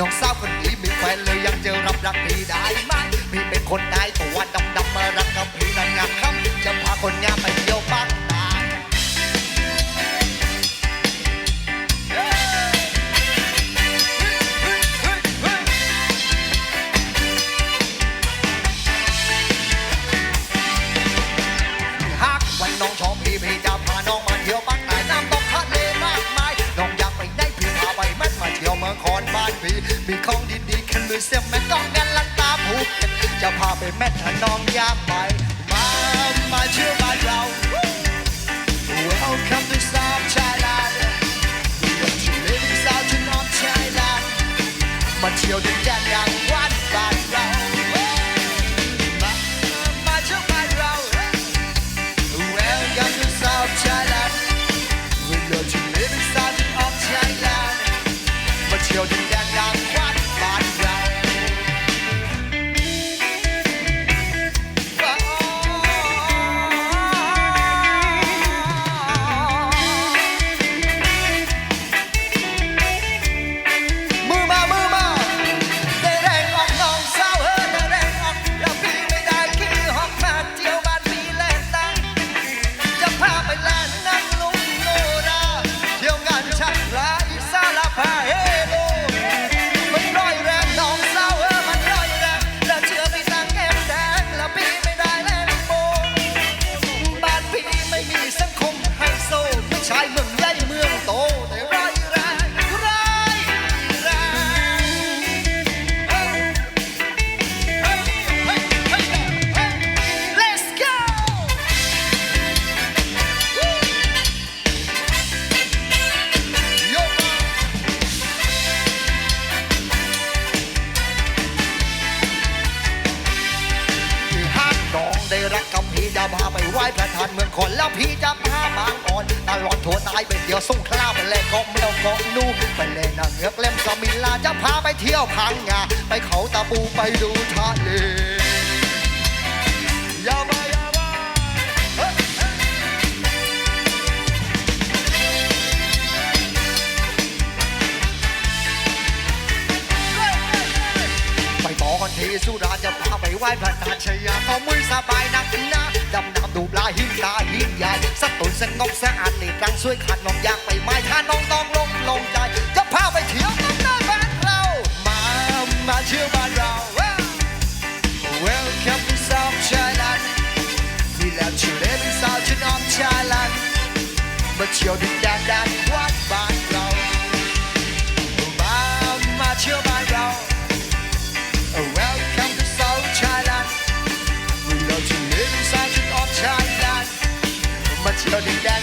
น้องสาวคนนี้มีแฟนเลยยังจะรับรักพี่ได้ไหมมีเป็นคนได้ตัวดำดำมารักกับพี่นานงามคำจะพาคนงาม จะพาไปแม่ทน้องยากไป มา มาเชื่อ จะพาไปไหว้พระธาตุเมืองขอนแล้วพี่จะพาบางอ่อนตลอดทั่วตายไปเที่ยวสงขลาไปแลกเกาะเมลเกาะนูไปเล่นนางเงือกเล่มสมิลาจะพาไปเที่ยวพังงาไปเขาตะปูไปดูทะเลยามายามาเฮ้ยไปบอกันทีสุราจะพาไปไหว้พระนาชยาก็มือสบายนักนะ ดูปลาหินตาหินใหญ่สักตุนสงบสะอาดติดรังช่วยขัดน้องอยากไปไม้ถ้าน้องต้องลงลงใจจะพาไปเที่ยวกันหน้าบ้านเรา มามาเที่ยวบ้านเรา Welcome to South Thailand ที่แล้วชื่อเล่นสาวชนอมชาลันมาเที่ยวดินแดนแดน but.